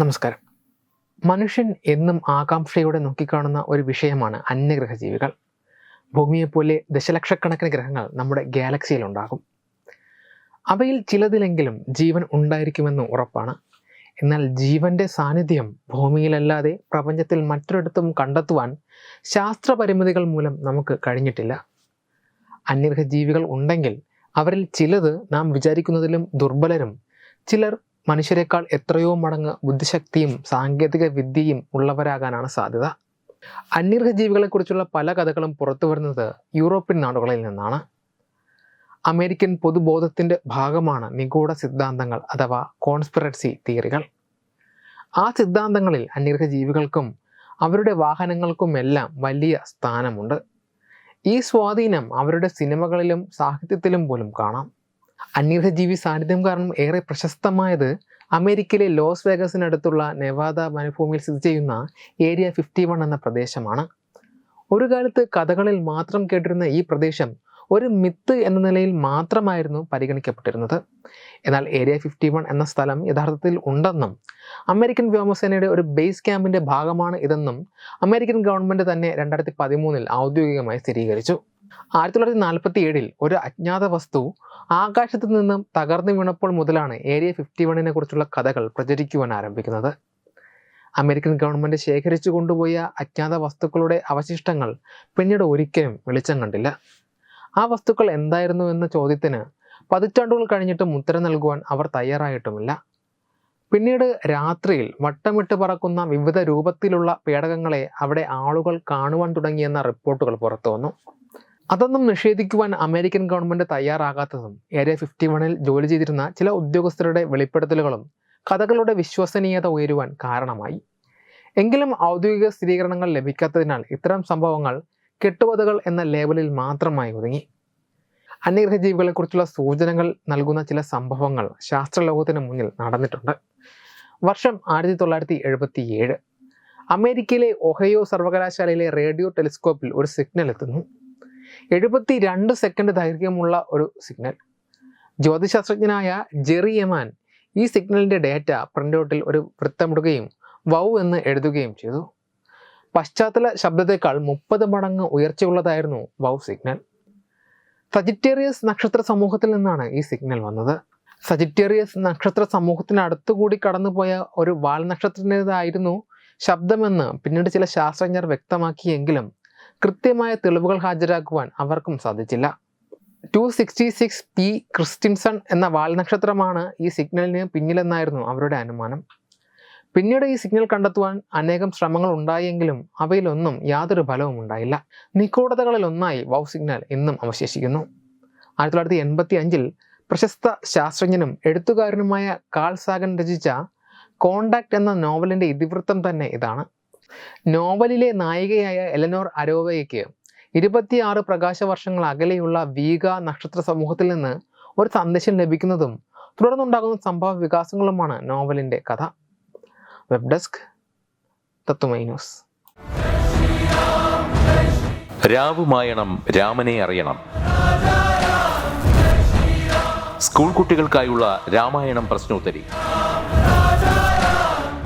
നമസ്കാരം. മനുഷ്യൻ എന്നും ആകാംക്ഷയോടെ നോക്കിക്കാണുന്ന ഒരു വിഷയമാണ് അന്യഗ്രഹ ജീവികൾ ഭൂമിയെപ്പോലെ ദശലക്ഷക്കണക്കിന് ഗ്രഹങ്ങൾ നമ്മുടെ ഗാലക്സിയിൽ ഉണ്ടാകും. അവയിൽ ചിലതിലെങ്കിലും ജീവൻ ഉണ്ടായിരിക്കുമെന്ന് ഉറപ്പാണ്. എന്നാൽ ജീവന്റെ സാന്നിധ്യം ഭൂമിയിലല്ലാതെ പ്രപഞ്ചത്തിൽ മറ്റൊരിടത്തും കണ്ടെത്തുവാൻ ശാസ്ത്രപരിമിതികൾ മൂലം നമുക്ക് കഴിഞ്ഞിട്ടില്ല. അന്യഗ്രഹ ജീവികൾ ഉണ്ടെങ്കിൽ അവരിൽ ചിലത് നാം വിചാരിക്കുന്നതിലും ദുർബലരും ചിലർ മനുഷ്യരെക്കാൾ എത്രയോ മടങ്ങ് ബുദ്ധിശക്തിയും സാങ്കേതിക വിദ്യയും ഉള്ളവരാകാനാണ് സാധ്യത. അന്യഗ്രഹജീവികളെക്കുറിച്ചുള്ള പല കഥകളും പുറത്തു വരുന്നത് യൂറോപ്യൻ നാടുകളിൽ നിന്നാണ്. അമേരിക്കൻ പൊതുബോധത്തിന്റെ ഭാഗമാണ് നിഗൂഢ സിദ്ധാന്തങ്ങൾ അഥവാ കോൺസ്പിറസി തിയറികൾ. ആ സിദ്ധാന്തങ്ങളിൽ അന്യഗ്രഹ ജീവികൾക്കും അവരുടെ വാഹനങ്ങൾക്കുമെല്ലാം വലിയ സ്ഥാനമുണ്ട്. ഈ സ്വാധീനം അവരുടെ സിനിമകളിലും സാഹിത്യത്തിലും പോലും കാണാം. അന്യഗ്രഹജീവി സാന്നിധ്യം കാരണം ഏറെ പ്രശസ്തമായത് അമേരിക്കയിലെ ലോസ് വേഗസിനടുത്തുള്ള നെവാദ വനഭൂമിയിൽ സ്ഥിതി ചെയ്യുന്ന ഏരിയ ഫിഫ്റ്റി വൺ എന്ന പ്രദേശമാണ്. ഒരു കാലത്ത് കഥകളിൽ മാത്രം കേട്ടിരുന്ന ഈ പ്രദേശം ഒരു മിത്ത് എന്ന നിലയിൽ മാത്രമായിരുന്നു പരിഗണിക്കപ്പെട്ടിരുന്നത്. എന്നാൽ ഏരിയ ഫിഫ്റ്റി വൺ എന്ന സ്ഥലം യഥാർത്ഥത്തിൽ ഉണ്ടെന്നും അമേരിക്കൻ വ്യോമസേനയുടെ ഒരു ബേസ് ക്യാമ്പിന്റെ ഭാഗമാണ് ഇതെന്നും അമേരിക്കൻ ഗവൺമെന്റ് തന്നെ രണ്ടായിരത്തി പതിമൂന്നിൽ ഔദ്യോഗികമായി സ്ഥിരീകരിച്ചു. ആയിരത്തി തൊള്ളായിരത്തി നാൽപ്പത്തി ഏഴിൽ ഒരു അജ്ഞാത വസ്തു ആകാശത്ത് നിന്നും തകർന്നു വീണപ്പോൾ മുതലാണ് ഏരിയ ഫിഫ്റ്റി വണ്ണിനെ കുറിച്ചുള്ള കഥകൾ പ്രചരിക്കുവാൻ ആരംഭിക്കുന്നത്. അമേരിക്കൻ ഗവൺമെന്റ് ശേഖരിച്ചു കൊണ്ടുപോയ അജ്ഞാത വസ്തുക്കളുടെ അവശിഷ്ടങ്ങൾ പിന്നീട് ഒരിക്കലും വെളിച്ചം കണ്ടില്ല. ആ വസ്തുക്കൾ എന്തായിരുന്നു എന്ന ചോദ്യത്തിന് പതിറ്റാണ്ടുകൾ കഴിഞ്ഞിട്ടും ഉത്തരം നൽകുവാൻ അവർ തയ്യാറായിട്ടുമില്ല. പിന്നീട് രാത്രിയിൽ വട്ടമിട്ട് പറക്കുന്ന വിവിധ രൂപത്തിലുള്ള പേടകങ്ങളെ അവിടെ ആളുകൾ കാണുവാൻ തുടങ്ങിയെന്ന റിപ്പോർട്ടുകൾ പുറത്തു വന്നു അതൊന്നും നിഷേധിക്കുവാൻ അമേരിക്കൻ ഗവൺമെന്റ് തയ്യാറാകാത്തതും ഏരിയ ഫിഫ്റ്റി വണിൽ ജോലി ചെയ്തിരുന്ന ചില ഉദ്യോഗസ്ഥരുടെ വെളിപ്പെടുത്തലുകളും കഥകളുടെ വിശ്വസനീയത ഉയരുവാൻ കാരണമായി. എങ്കിലും ഔദ്യോഗിക സ്ഥിരീകരണങ്ങൾ ലഭിക്കാത്തതിനാൽ ഇത്തരം സംഭവങ്ങൾ കെട്ടുകഥകൾ എന്ന ലേബലിൽ മാത്രമായി ഒതുങ്ങി. അന്യഗ്രഹ ജീവികളെക്കുറിച്ചുള്ള സൂചനകൾ നൽകുന്ന ചില സംഭവങ്ങൾ ശാസ്ത്രലോകത്തിന് മുന്നിൽ നടന്നിട്ടുണ്ട്. വർഷം ആയിരത്തി തൊള്ളായിരത്തി എഴുപത്തി ഏഴ് അമേരിക്കയിലെ ഒഹയോ സർവകലാശാലയിലെ റേഡിയോ ടെലിസ്കോപ്പിൽ ഒരു സിഗ്നൽ എത്തുന്നു. എഴുപത്തി രണ്ട് സെക്കൻഡ് ദൈർഘ്യമുള്ള ഒരു സിഗ്നൽ ജ്യോതിശാസ്ത്രജ്ഞനായ ജെറി എമാൻ ഈ സിഗ്നലിന്റെ ഡേറ്റ പ്രിന്റൗട്ടിൽ ഒരു വൃത്തമിടുകയും വൗ എന്ന് എഴുതുകയും ചെയ്തു. പശ്ചാത്തല ശബ്ദത്തെക്കാൾ മുപ്പത് മടങ്ങ് ഉയർച്ചയുള്ളതായിരുന്നു വൗ സിഗ്നൽ സജിറ്റേറിയസ് നക്ഷത്ര സമൂഹത്തിൽ നിന്നാണ് ഈ സിഗ്നൽ വന്നത്. സജിറ്റേറിയസ് നക്ഷത്ര സമൂഹത്തിന് അടുത്തുകൂടി കടന്നുപോയ ഒരു വാൽ നക്ഷത്രത്തിന്റെതായിരുന്നു ശബ്ദമെന്ന് പിന്നീട് ചില ശാസ്ത്രജ്ഞർ വ്യക്തമാക്കിയെങ്കിലും കൃത്യമായ തെളിവുകൾ ഹാജരാക്കുവാൻ അവർക്കും സാധിച്ചില്ല. Two sixty six P Christensen എന്ന വാൽ നക്ഷത്രമാണ് ഈ സിഗ്നലിന് പിന്നിലെന്നായിരുന്നു അവരുടെ അനുമാനം. പിന്നീട് ഈ സിഗ്നൽ കണ്ടെത്തുവാൻ അനേകം ശ്രമങ്ങൾ ഉണ്ടായെങ്കിലും അവയിലൊന്നും യാതൊരു ഫലവും ഉണ്ടായില്ല. നിഗൂഢതകളിലൊന്നായി വൗ സിഗ്നൽ ഇന്നും അവശേഷിക്കുന്നു. ആയിരത്തി തൊള്ളായിരത്തി എൺപത്തി അഞ്ചിൽ പ്രശസ്ത ശാസ്ത്രജ്ഞനും എഴുത്തുകാരനുമായ കാൾ സാഗൻ രചിച്ച കോണ്ടാക്ട് എന്ന നോവലിന്റെ ഇതിവൃത്തം തന്നെ ഇതാണ്. നോവലിലെ നായികയായ എലനോർ അരോവയ്ക്ക് ഇരുപത്തിയാറ് പ്രകാശ വർഷങ്ങൾ അകലെയുള്ള വീഗ നക്ഷത്ര സമൂഹത്തിൽ നിന്ന് ഒരു സന്ദേശം ലഭിക്കുന്നതും തുടർന്നുണ്ടാകുന്ന സംഭവ വികാസങ്ങളുമാണ് നോവലിന്റെ കഥ. Web desk Tattvamayi news. രാവുമായണം രാമനെ അറിയണം. സ്കൂൾ കുട്ടികൾക്കായുള്ള രാമായണം പ്രശ്നോത്തരി